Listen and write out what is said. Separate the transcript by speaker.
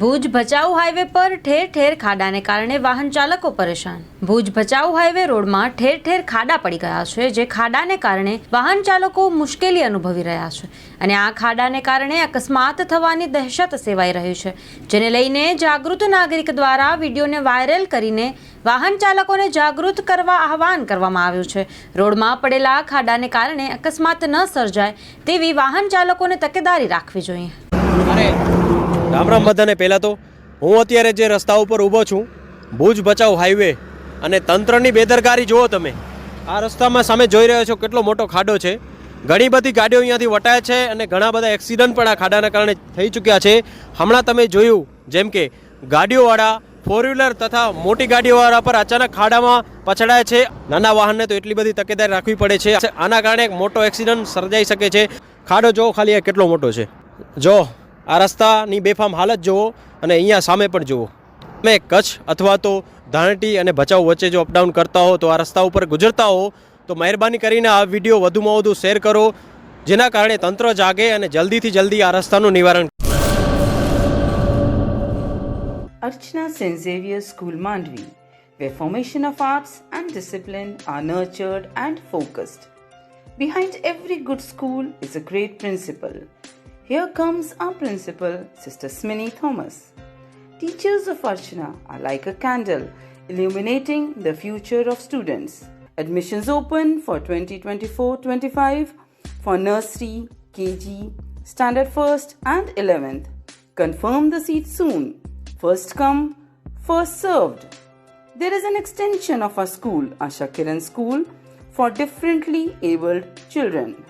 Speaker 1: Bhuj Bhachau highway પર ઠેર ઠેર ખાડાને કારણે વાહન ચાલકો પરેશાન. ભુજ ભચાઉ હાઈવે રોડમાં ઠેર ઠેર ખાડા પડી ગયા છે, જે ખાડાને કારણે વાહન ચાલકો મુશ્કેલી અનુભવી રહ્યા છે અને આ ખાડાને કારણે અકસ્માત થવાની દહેશત સેવાઈ રહી છે, જેને લઈને જાગૃત નાગરિક દ્વારા વિડીયોને વાયરલ કરીને વાહન ચાલકોને જાગૃત કરવા આહવાન કરવામાં આવ્યું છે. રોડમાં પડેલા ખાડાને કારણે અકસ્માત ન સર્જાય તેવી વાહન ચાલકોને તકેદારી રાખવી જોઈએ.
Speaker 2: રામ રામ બધાને પહેલાં તો હું અત્યારે જે રસ્તા ઉપર ઊભો છું, ભુજ બચાવ હાઈવે અને તંત્રની બેદરકારી જુઓ તમે. આ રસ્તામાં સામે જોઈ રહ્યો છો કેટલો મોટો ખાડો છે. ઘણી બધી ગાડીઓ અહીંયાથી વટાય છે અને ઘણા બધા એક્સિડન્ટ પણ આ ખાડાના કારણે થઈ ચૂક્યા છે. હમણાં તમે જોયું, જેમ કે ગાડીઓવાળા ફોર વ્હીલર તથા મોટી ગાડીઓવાળા પર અચાનક ખાડામાં પછડાય છે. નાના વાહનને તો એટલી બધી તકેદારી રાખવી પડે છે. આના કારણે એક મોટો એક્સિડન્ટ સર્જાઈ શકે છે. ખાડો જો ખાલી કેટલો મોટો છે. જો આ રસ્તાની બેફામ હાલત જુઓ અને અહીંયા સામે પણ જુઓ તમે કચ્છ અથવા તો ધાણટી અને ભચાઉ વચ્ચે જો અપડાઉન કરતા હો તો આ રસ્તા ઉપર ગુજરતા હો તો મહેરબાની કરીને આ વીડિયો વધુમાં વધુ શેર કરો જેના કારણે તંત્ર જાગે અને જલ્દીથી જલ્દી આ રસ્તાનું નિવારણ
Speaker 3: St. Xavier School Mandvi, where formation of arts and discipline are nurtured and focused. Behind every good school is a great principal. Here comes our principal, Sister Smini Thomas. Teachers of Archana are like a candle illuminating the future of students. Admissions open for 2024-25 for nursery, KG, standard 1st and 11th. Confirm the seat soon. First come, first served. There is an extension of our school, Asha Kiran School, for differently abled children.